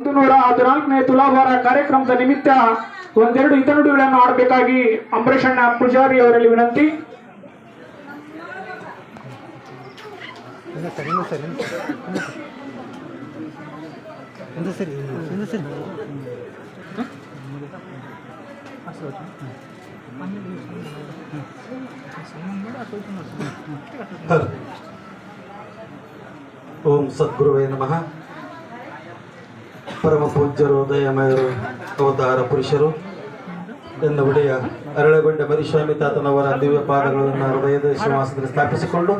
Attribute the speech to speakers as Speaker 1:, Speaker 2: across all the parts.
Speaker 1: ಒಂದು ನೂರ ಹದಿನಾಲ್ಕನೇ ತುಲಾಭಾರ ಕಾರ್ಯಕ್ರಮದ ನಿಮಿತ್ತ ಒಂದೆರಡು ಹಿತನುಡಿಗಳನ್ನು ಆಡಬೇಕಾಗಿ ಅಂಬರೀಷಣ್ಣ ಪೂಜಾರಿ ಅವರಲ್ಲಿ ವಿನಂತಿ
Speaker 2: ಓಂ ಸದ್ಗುರುವೇ ನಮಃ ಪರಮ ಪೂಜ್ಯರು, ದಯಮಯರು, ಅವತಾರ ಪುರುಷರು ಎಂದ ಒಡೆಯ ಅರಳಗೊಂಡ ಮರಿಸ್ವಾಮಿ ತಾತನವರ ದಿವ್ಯ ಪಾದಗಳನ್ನು ಹೃದಯದ ಶ್ರೀವಾಸದಲ್ಲಿ ಸ್ಥಾಪಿಸಿಕೊಂಡು,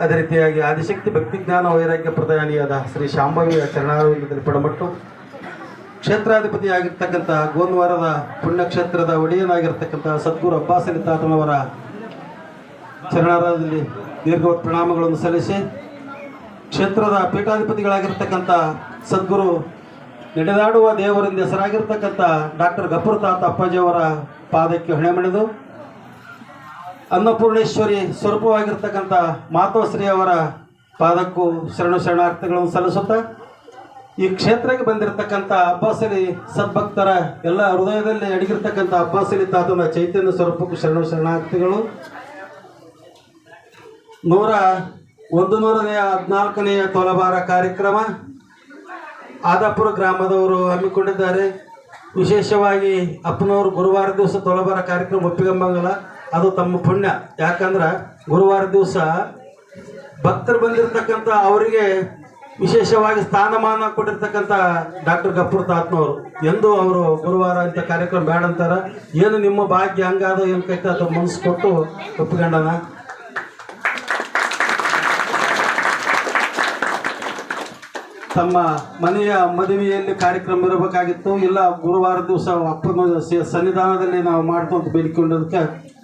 Speaker 2: ಅದೇ ರೀತಿಯಾಗಿ ಆದಿಶಕ್ತಿ ಭಕ್ತಿ ಜ್ಞಾನ ವೈರಾಗ್ಯ ಪ್ರಧಾನಿಯಾದ ಶ್ರೀ ಶಾಂಭವಿಯ ಚರಣಾರವಿಂದದಲ್ಲಿ ಪಡಮಟ್ಟು ಕ್ಷೇತ್ರಾಧಿಪತಿಯಾಗಿರ್ತಕ್ಕಂಥ ಗೋನ್ವಾರದ ಪುಣ್ಯಕ್ಷೇತ್ರದ ಒಡೆಯನಾಗಿರ್ತಕ್ಕಂಥ ಸದ್ಗುರು ಅಬ್ಬಾಸಲಿ ತಾತನವರ ಚರಣಾರದಲ್ಲಿ ದೀರ್ಘ ಪ್ರಣಾಮಗಳನ್ನು ಸಲ್ಲಿಸಿ ಕ್ಷೇತ್ರದ ಪೀಠಾಧಿಪತಿಗಳಾಗಿರ್ತಕ್ಕಂಥ ಸದ್ಗುರು, ನಡೆದಾಡುವ ದೇವರಿಂದ ಹೆಸರಾಗಿರ್ತಕ್ಕಂಥ ಡಾಕ್ಟರ್ ಗಫೂರ್ ತಾತ ಅಪ್ಪಾಜಿಯವರ ಪಾದಕ್ಕೆ ಹೊಣೆ ಮಣಿದು, ಅನ್ನಪೂರ್ಣೇಶ್ವರಿ ಸ್ವರೂಪವಾಗಿರ್ತಕ್ಕಂಥ ಮಾತೋಶ್ರೀ ಅವರ ಪಾದಕ್ಕೂ ಶರಣು ಶರಣಾರ್ಥಿಗಳನ್ನು ಸಲ್ಲಿಸುತ್ತಾ, ಈ ಕ್ಷೇತ್ರಕ್ಕೆ ಬಂದಿರತಕ್ಕಂಥ ಅಬ್ಬಾಸಲಿ ಸದ್ಭಕ್ತರ ಎಲ್ಲ ಹೃದಯದಲ್ಲಿ ಅಡಗಿರ್ತಕ್ಕಂಥ ಅಬ್ಬಾಸಲಿ ತಾತನ ಚೈತನ್ಯ ಸ್ವರೂಪಕ್ಕೂ ಶರಣು ಶರಣಾರ್ಥಿಗಳು, ನೂರ ಒಂದು ನೂರನೆಯ ಹದಿನಾಲ್ಕನೆಯ ತೊಲಬಾರ ಕಾರ್ಯಕ್ರಮ ಆದಾಪುರ ಗ್ರಾಮದವರು ಹಮ್ಮಿಕೊಂಡಿದ್ದಾರೆ. ವಿಶೇಷವಾಗಿ ಅಪ್ಪನವರು ಗುರುವಾರ ದಿವಸ ತೊಲಬಾರ ಕಾರ್ಯಕ್ರಮ ಒಪ್ಪಿಗಂಬಂಗಲ್ಲ, ಅದು ತಮ್ಮ ಪುಣ್ಯ. ಯಾಕಂದ್ರೆ ಗುರುವಾರ ದಿವಸ ಭಕ್ತರು ಬಂದಿರತಕ್ಕಂಥ ಅವರಿಗೆ ವಿಶೇಷವಾಗಿ ಸ್ಥಾನಮಾನ ಕೊಟ್ಟಿರ್ತಕ್ಕಂಥ ಡಾಕ್ಟರ್ ಗಫೂರ್ ತಾತ್ನವರು. ಎಂದು ಅವರು ಗುರುವಾರ ಅಂತ ಕಾರ್ಯಕ್ರಮ ಬೇಡ ಅಂತಾರೆ ಏನು ನಿಮ್ಮ ಭಾಗ್ಯ ಹಂಗಾದ ಏನು ಕೈತ ಅದು ಮನಸ್ಸು ಕೊಟ್ಟು ಒಪ್ಪಿಕೊಂಡನ. ತಮ್ಮ ಮನೆಯ ಮದುವೆಯಲ್ಲಿ ಕಾರ್ಯಕ್ರಮ ಇರಬೇಕಾಗಿತ್ತು. ಇಲ್ಲ, ಗುರುವಾರ ದಿವಸ ಅಪ್ಪನ ಸನ್ನಿಧಾನದಲ್ಲಿ ನಾವು ಮಾಡ್ಕೊಂತ ಬೇಡಿಕೊಂಡಿದ್ದಕ್ಕೆ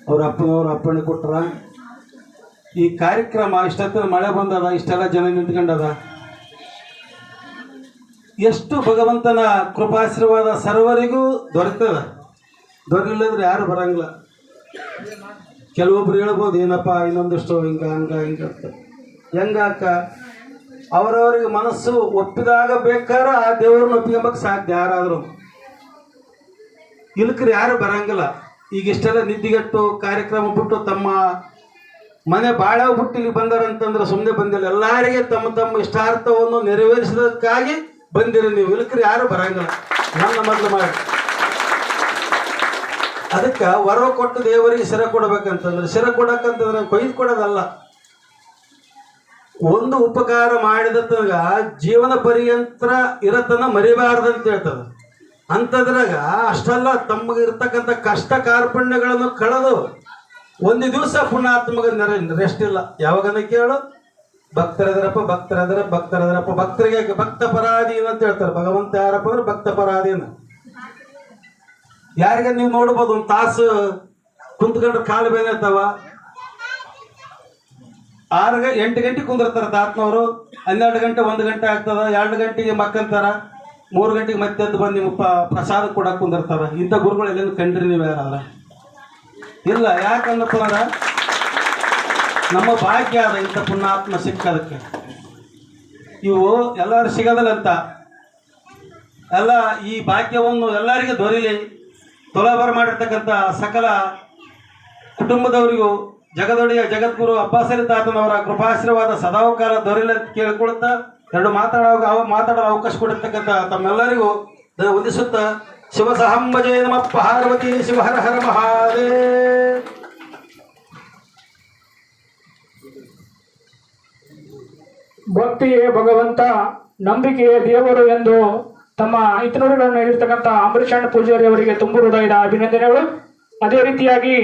Speaker 2: ಅವ್ರ ಅಪ್ಪನವರು ಅಪ್ಪಣೆ ಕೊಟ್ರ. ಈ ಕಾರ್ಯಕ್ರಮ ಇಷ್ಟೊತ್ತಿನ ಮಳೆ ಬಂದದ? ಇಷ್ಟೆಲ್ಲ ಜನ ನಿಂತ್ಕೊಂಡದ? ಎಷ್ಟು ಭಗವಂತನ ಕೃಪಾಶೀರ್ವಾದ ಸರ್ವರಿಗೂ ದೊರೆತದ? ದೊರೆಲಿಲ್ಲಂದ್ರೆ ಯಾರು ಬರಂಗಿಲ್ಲ. ಕೆಲವೊಬ್ರು ಹೇಳ್ಬೋದು, ಏನಪ್ಪ ಇನ್ನೊಂದಿಷ್ಟು ಹಿಂಗ, ಹಂಗ, ಹಿಂಗ ಅಂತ. ಹೆಂಗಾಕ ಅವರವರಿಗೆ ಮನಸ್ಸು ಒಪ್ಪಿದಾಗ ಬೇಕಾರ ಆ ದೇವರನ್ನ ಒಪ್ಪಿಕೊಂಬಕ್ಕೆ ಸಾಧ್ಯ ಯಾರಾದರೂ. ಇಲ್ಕರು ಯಾರು ಬರಂಗಿಲ್ಲ. ಈಗ ಇಷ್ಟೆಲ್ಲ ನಿದ್ದಿಗೆಟ್ಟು, ಕಾರ್ಯಕ್ರಮ ಬಿಟ್ಟು ತಮ್ಮ ಮನೆ ಬಾಳ ಬಿಟ್ಟು ಇಲ್ಲಿ ಬಂದಾರಂತಂದ್ರೆ ಸುಮ್ಮನೆ ಬಂದಿಲ್ಲ. ಎಲ್ಲರಿಗೆ ತಮ್ಮ ತಮ್ಮ ಇಷ್ಟಾರ್ಥವನ್ನು ನೆರವೇರಿಸೋದಕ್ಕಾಗಿ ಬಂದಿರಿ ನೀವು. ಇಲ್ಕರು ಯಾರು ಬರಂಗಿಲ್ಲ. ನನ್ನ ಮೊದಲು ಮಾಡಿ ಅದಕ್ಕೆ ವರ ಕೊಟ್ಟು ದೇವರಿಗೆ ಸಿರ ಕೊಡಬೇಕಂತಂದ್ರೆ ಸಿರ ಕೊಡಕ್ಕಂತಂದ್ರೆ ಕೊಯ್ದು ಕೊಡೋದಲ್ಲ. ಒಂದು ಉಪಕಾರ ಮಾಡಿದತನ ಜೀವನ ಪರ್ಯಂತರ ಇರತನ ಮರಿಬಾರ್ದಂತ ಹೇಳ್ತದ. ಅಂಥದ್ರಾಗ ಅಷ್ಟೆಲ್ಲ ತಮಗಿರ್ತಕ್ಕಂಥ ಕಷ್ಟ ಕಾರ್ಪಣ್ಯಗಳನ್ನು ಕಳೆದು ಒಂದು ದಿವಸ ಪುಣ್ಯಾತ್ಮಗ ನೆರ ರೆಸ್ಟ್ ಇಲ್ಲ ಯಾವಾಗನ ಕೇಳು? ಭಕ್ತರದರಪ್ಪ, ಭಕ್ತರದರ, ಭಕ್ತರದರಪ್ಪ, ಭಕ್ತರಿಗೆ ಭಕ್ತ ಪರಾಧೀನ ಅಂತ ಹೇಳ್ತಾರೆ. ಭಗವಂತ ಯಾರಪ್ಪ ಅಂದ್ರೆ ಭಕ್ತ ಪರಾಧೀನ. ಯಾರಿಗೆ ನೀವು ನೋಡ್ಬೋದು, ಒಂದು ತಾಸು ಕುಂತ್ಕೊಂಡ್ರೆ ಕಾಲು ಬೇನೆತ್ತವ ಆರು ಎಂಟು ಗಂಟೆ ಕುಂದಿರ್ತಾರೆ ತಾತ್ನವರು, ಹನ್ನೆರಡು ಗಂಟೆ ಒಂದು ಗಂಟೆ ಆಗ್ತದ, ಎರಡು ಗಂಟೆಗೆ ಮಕ್ಕಂತಾರ, ಮೂರು ಗಂಟೆಗೆ ಮತ್ತೆ ಎದ್ದು ಬಂದು ನಿಮ್ಮ ಪ್ರಸಾದ ಕೊಡಕ್ಕೆ ಕುಂದಿರ್ತಾರ. ಇಂಥ ಗುರುಗಳು ಎಲ್ಲಿಂದ ಕಂಡ್ರಿ ನೀವು ಯಾರ ಇಲ್ಲ ಯಾಕಂದಪ್ಪ ನಮ್ಮ ಭಾಗ್ಯ ಅದ ಇಂಥ ಪುಣ್ಯಾತ್ಮ ಸಿಕ್ಕದಕ್ಕೆ. ಇವು ಎಲ್ಲರೂ ಸಿಗದಲ್ಲ ಅಂತ ಎಲ್ಲ ಈ ಭಾಗ್ಯವನ್ನು ಎಲ್ಲರಿಗೂ ದೊರೀಲಿ. ತುಲಾಭಾರ ಮಾಡಿರ್ತಕ್ಕಂಥ ಸಕಲ ಕುಟುಂಬದವರಿಗೂ ಜಗದೊಡೆಯ ಜಗದ್ಗುರು ಅಬ್ಬಾಸರಿ ತಾತನವರ ಕೃಪಾಶೀರ್ವಾದ ಸದಾವಕಾರ ದೊರೆಯಲಿ ಅಂತ ಕೇಳಿಕೊಳ್ಳುತ್ತಾ ಎರಡು ಮಾತಾಡೋ ಮಾತಾಡಲು ಅವಕಾಶ ಕೊಡಿರ್ತಕ್ಕಂಥ ತಮ್ಮೆಲ್ಲರಿಗೂ ವಂದಿಸುತ್ತಾ, ಶಿವ ಸಹಂಬಜೇ ನಮ, ಪಾರ್ವತಿ ಶಿವ ಹರ ಹರ
Speaker 1: ಭಕ್ತಿಯೇ ಭಗವಂತ, ನಂಬಿಕೆಯೇ ದೇವರು ಎಂದು ತಮ್ಮ ಹಿತನುಡಿಗಳನ್ನು ಹೇಳಿರ್ತಕ್ಕಂಥ ಅಂಬರೀಷಣ್ಣ ಪೂಜಾರಿ ಅವರಿಗೆ ತುಂಬು ಹೃದಯದ ಅಭಿನಂದನೆಗಳು. ಅದೇ ರೀತಿಯಾಗಿ